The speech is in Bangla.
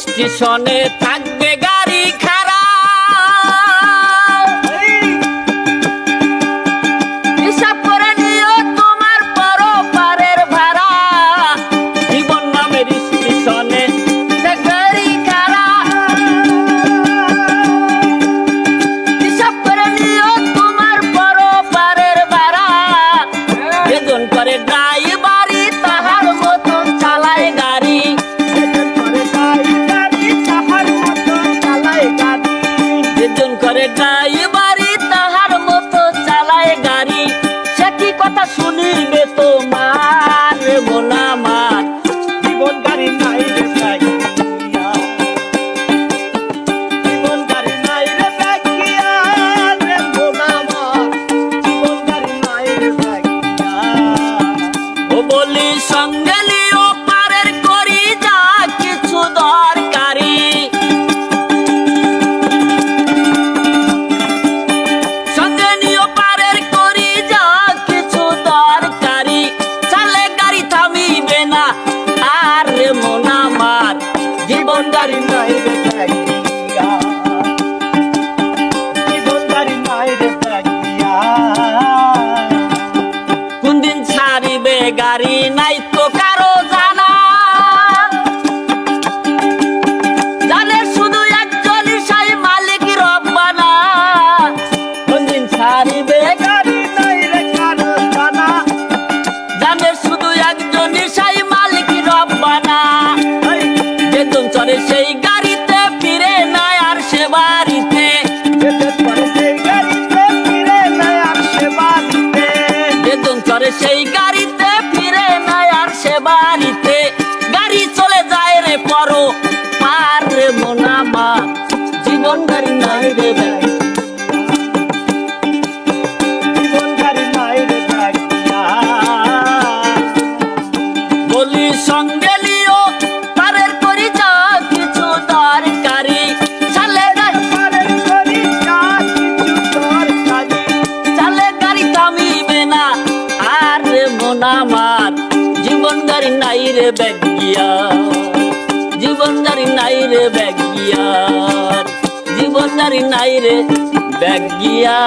স্টেশনে থাকবে গা বঙ্গালী ও পারের করি যা কিছু দরকারি। সঙ্গালীয় পারের করি যা কিছু দরকারি। চালে গাড়ি থামিবে না, আর মন আমার জীবন গাড়ি নাই গাড়ি, নাই সেই গাড়িতে ফিরে নাই আর সে বাড়িতে। গাড়ি চলে যায় রে পরো পারে মোনা মা জীবন গাড়ি নাই রে ভাই। আমার জীবন গাড়ি নাই রে ব্যাগ গিয়া। জীবন গাড়ি নাই রে ব্যাগ জীবন নাই রে ব্যাগ গিয়া।